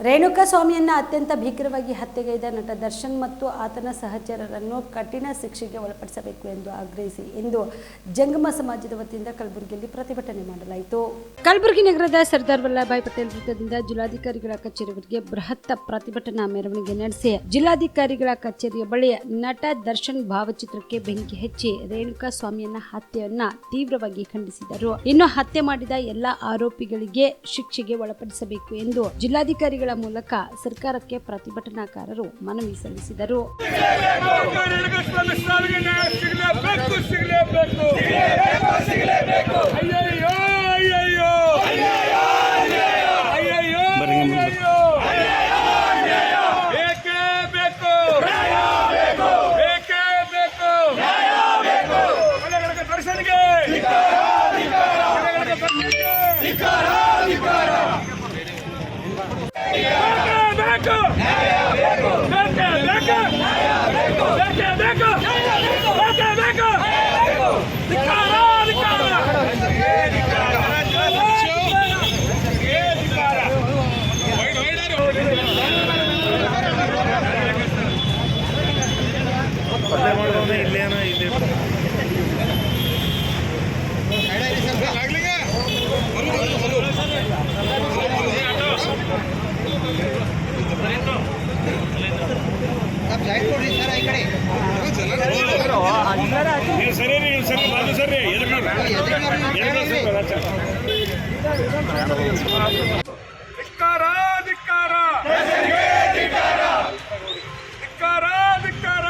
ರೇಣುಕಾ ಸ್ವಾಮಿಯನ್ನ ಅತ್ಯಂತ ಭೀಕರವಾಗಿ ಹತ್ಯೆಗೈದ ನಟ ದರ್ಶನ್ ಮತ್ತು ಆತನ ಸಹಚರರನ್ನು ಕಠಿಣ ಶಿಕ್ಷೆಗೆ ಒಳಪಡಿಸಬೇಕು ಎಂದು ಆಗ್ರಹಿಸಿ ಇಂದು ಜಂಗಮ ಸಮಾಜದ ವತಿಯಿಂದ ಕಲಬುರಗಿಯಲ್ಲಿ ಪ್ರತಿಭಟನೆ ಮಾಡಲಾಯಿತು. ಕಲಬುರಗಿ ನಗರದ ಸರ್ದಾರ್ ವಲ್ಲಭಾಯ್ ಪಟೇಲ್ ವೃತ್ತದಿಂದ ಜಿಲ್ಲಾಧಿಕಾರಿಗಳ ಕಚೇರಿವರೆಗೆ ಬೃಹತ್ ಪ್ರತಿಭಟನಾ ಮೆರವಣಿಗೆ ನಡೆಸಿ ಜಿಲ್ಲಾಧಿಕಾರಿಗಳ ಕಚೇರಿಯ ಬಳಿ ನಟ ದರ್ಶನ್ ಭಾವಚಿತ್ರಕ್ಕೆ ಬೆಂಕಿ ಹಚ್ಚಿ ರೇಣುಕಾ ಸ್ವಾಮಿಯನ್ನ ಹತ್ಯೆಯನ್ನ ತೀವ್ರವಾಗಿ ಖಂಡಿಸಿದರು. ಇನ್ನು ಹತ್ಯೆ ಮಾಡಿದ ಎಲ್ಲಾ ಆರೋಪಿಗಳಿಗೆ ಶಿಕ್ಷೆಗೆ ಒಳಪಡಿಸಬೇಕು ಎಂದು ಜಿಲ್ಲಾಧಿಕಾರಿಗಳ ಮೂಲಕ ಸರ್ಕಾರಕ್ಕೆ ಪ್ರತಿಭಟನಾಕಾರರು ಮನವಿ ಸಲ್ಲಿಸಿದರು. ಸ್ವಾಮಿ ಬೇಕೇ ಬೇಕು ಬೇಕೇ ಬೇಕು ಬೇಕೇ ಬೇಕು ಬೇಕೇ ಧಿಕ್ಕಾರ. ಧಿಕ್ಕಾರ ಧಿಕ್ಕಾರ ಧಿಕ್ಕಾರ ಧಿಕ್ಕಾರ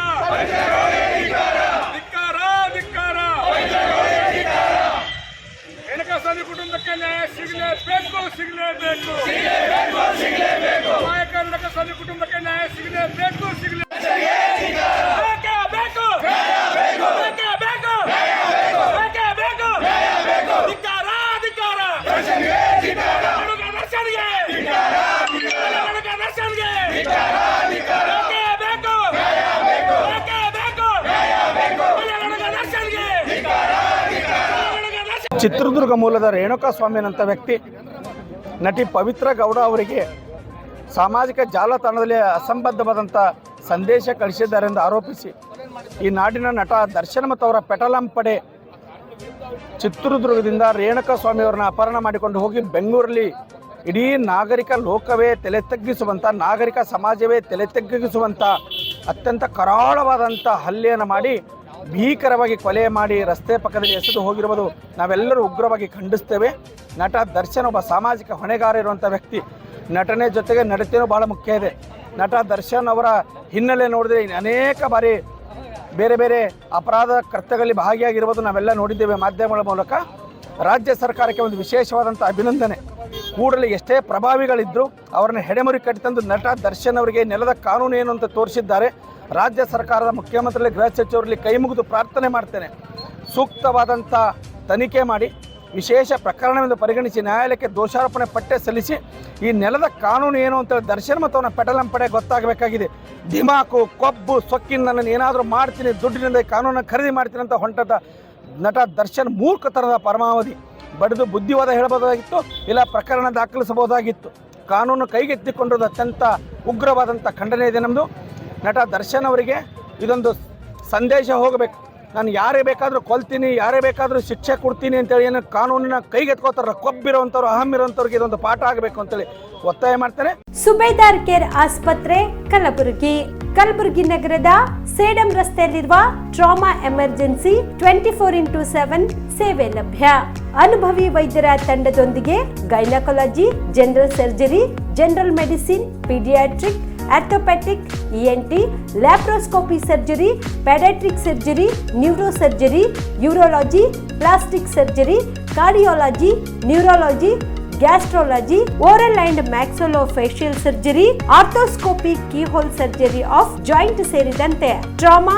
ಧಿಕ್ಕಾರ ಧಿಕ್ಕಾರ ರೇಣುಕಾ ಸ್ವಾಮಿ ಕುಟುಂಬಕ್ಕೆ ನ್ಯಾಯ ಸಿಗಲೇಬೇಕು ಸಿಗಲೇಬೇಕು ಕರ್ನಾಟಕ ಸ್ವಾಮಿ ಕುಟುಂಬಕ್ಕೆ ನ್ಯಾಯ ಸಿಗಲೇಬೇಕು ಸಿಗಲೇಬೇಕು ಬೇಕೇ ಬೇಕು ಬೇಕೇ ಬೇಕು ಬೇಕೇ ಬೇಕು ಧಿಕ್ಕಾರ ಧಿಕ್ಕಾರ ರೇಣುಕಾ ದರ್ಶನ್ಗೆ ರೇಣುಕಾ ದರ್ಶನ್ಗೆ ಬೇಕೇ ಬೇಕು ಬೇಕೇ ಬೇಕು ರೇಣುಕಾ ದರ್ಶನ್ಗೆ ರೇಣುಕಾ ದರ್ಶನ್ ಚಿತ್ರದುರ್ಗ ಮೂಲದ ರೇಣುಕಾ ಸ್ವಾಮಿನಂಥ ವ್ಯಕ್ತಿ, ನಟಿ ಪವಿತ್ರ ಗೌಡ ಅವರಿಗೆ ಸಾಮಾಜಿಕ ಜಾಲತಾಣದಲ್ಲಿ ಅಸಂಬದ್ಧವಾದಂಥ ಸಂದೇಶ ಕಳಿಸಿದ್ದಾರೆಂದು ಆರೋಪಿಸಿ, ಈ ನಾಡಿನ ನಟ ದರ್ಶನ್ ಮತ್ತು ಅವರ ಪೆಟಲಂ ಪಡೆ ಚಿತ್ರದುರ್ಗದಿಂದ ರೇಣುಕಾ ಸ್ವಾಮಿಯವರನ್ನ ಅಪಹರಣ ಮಾಡಿಕೊಂಡು ಹೋಗಿ ಬೆಂಗಳೂರಲ್ಲಿ ಇಡೀ ನಾಗರಿಕ ಲೋಕವೇ ತಲೆ ತಗ್ಗಿಸುವಂಥ ನಾಗರಿಕ ಸಮಾಜವೇ ತಲೆ ತಗ್ಗಿಸುವಂಥ ಅತ್ಯಂತ ಕರಾಳವಾದಂಥ ಹಲ್ಲೆಯನ್ನು ಮಾಡಿ ಭೀಕರವಾಗಿ ಕೊಲೆ ಮಾಡಿ ರಸ್ತೆ ಪಕ್ಕದಲ್ಲಿ ಎಸೆದು ಹೋಗಿರುವುದು ನಾವೆಲ್ಲರೂ ಉಗ್ರವಾಗಿ ಖಂಡಿಸ್ತೇವೆ. ನಟ ದರ್ಶನ್ ಒಬ್ಬ ಸಾಮಾಜಿಕ ಹೊಣೆಗಾರ ಇರುವಂಥ ವ್ಯಕ್ತಿ. ನಟನೆ ಜೊತೆಗೆ ನಡತೆಯೂ ಭಾಳ ಮುಖ್ಯ ಇದೆ. ನಟ ದರ್ಶನ್ ಅವರ ಹಿನ್ನೆಲೆ ನೋಡಿದ್ರೆ ಅನೇಕ ಬಾರಿ ಬೇರೆ ಬೇರೆ ಅಪರಾಧ ಕೃತ್ಯಗಳಲ್ಲಿ ಭಾಗಿಯಾಗಿರುವುದು ನಾವೆಲ್ಲ ನೋಡಿದ್ದೇವೆ ಮಾಧ್ಯಮಗಳ ಮೂಲಕ. ರಾಜ್ಯ ಸರ್ಕಾರಕ್ಕೆ ಒಂದು ವಿಶೇಷವಾದಂಥ ಅಭಿನಂದನೆ. ಕೂಡಲೇ ಎಷ್ಟೇ ಪ್ರಭಾವಿಗಳಿದ್ದರೂ ಅವರನ್ನು ಹೆಡೆಮುರಿ ಕಟ್ಟಿತಂದು ನಟ ದರ್ಶನ್ ಅವರಿಗೆ ನೆಲದ ಕಾನೂನು ಏನು ಅಂತ ತೋರಿಸಿದ್ದಾರೆ. ರಾಜ್ಯ ಸರ್ಕಾರದ ಮುಖ್ಯಮಂತ್ರಿ ಗೃಹ ಸಚಿವರಲ್ಲಿ ಕೈ ಮುಗಿದು ಪ್ರಾರ್ಥನೆ ಮಾಡ್ತೇನೆ. ಸೂಕ್ತವಾದಂಥ ತನಿಖೆ ಮಾಡಿ, ವಿಶೇಷ ಪ್ರಕರಣವೆಂದು ಪರಿಗಣಿಸಿ, ನ್ಯಾಯಾಲಯಕ್ಕೆ ದೋಷಾರೋಪಣೆ ಪಟ್ಟೆ ಸಲ್ಲಿಸಿ, ಈ ನೆಲದ ಕಾನೂನು ಏನು ಅಂತೇಳಿ ದರ್ಶನ್ ಮತ್ತು ಅವನ ಪೆಟಲಂ ಪಡೆ ಗೊತ್ತಾಗಬೇಕಾಗಿದೆ. ದಿಮಾಕು, ಕೊಬ್ಬು, ಸೊಕ್ಕಿನ ನನ್ನನ್ನು ಏನಾದರೂ ಮಾಡ್ತೀನಿ, ದುಡ್ಡಿನಿಂದ ಈ ಕಾನೂನನ್ನು ಖರೀದಿ ಮಾಡ್ತೀನಿ ಅಂತ ಹೊಂಟದ ನಟ ದರ್ಶನ್ ಮೂರ್ಖತನದ ಪರಮಾವಧಿ. ಬಡಿದು ಬುದ್ಧಿವಾದ ಹೇಳಬಹುದಾಗಿತ್ತು, ಇಲ್ಲ ಪ್ರಕರಣ ದಾಖಲಿಸಬಹುದಾಗಿತ್ತು. ಕಾನೂನು ಕೈಗೆತ್ತಿಕೊಂಡಿರೋದು ಅತ್ಯಂತ ಉಗ್ರವಾದಂಥ ಖಂಡನೆ ಇದೆ ನಮ್ಮದು ನಟ ದರ್ಶನ್ ಅವರಿಗೆ ಇದೊಂದು ಸಂದೇಶ ಹೋಗಬೇಕು. ನಾನು ಯಾರೇ ಬೇಕಾದರೂ ಕೊಲ್ತೀನಿ, ಯಾರೇ ಬೇಕಾದರೂ ಶಿಕ್ಷೆ ಕೊಡ್ತೀನಿ ಅಂತೇಳಿ ಏನು ಕಾನೂನಿನ ಕೈಗೆತ್ಕೋತಾರ, ಕೊಬ್ಬಿರೋವಂಥವ್ರು ಅಹಂ ಇರೋಂಥವ್ರಿಗೆ ಇದೊಂದು ಪಾಠ ಆಗಬೇಕು ಅಂತೇಳಿ ಒತ್ತಾಯ ಮಾಡ್ತಾರೆ ಸುಬೇದಾರ್ ಕೇರ್ ಆಸ್ಪತ್ರೆ, ಕಲಬುರಗಿ. ಕಲಬುರಗಿ ನಗರದ ಸೇಡಂ ರಸ್ತೆಯಲ್ಲಿರುವ trauma emergency twenty four into seven ಸೇವೆ ಲಭ್ಯ. ಅನುಭವಿ ವೈದ್ಯರ ತಂಡದೊಂದಿಗೆ gynaecology, general surgery, general medicine, paediatric orthopaedic ENT laparoscopy surgery paediatric surgery neuro surgery urology plastic surgery cardiology neurology gastrology oral and maxillofacial surgery arthroscopy keyhole surgery of joint ಸೇರಿದಂತೆ trauma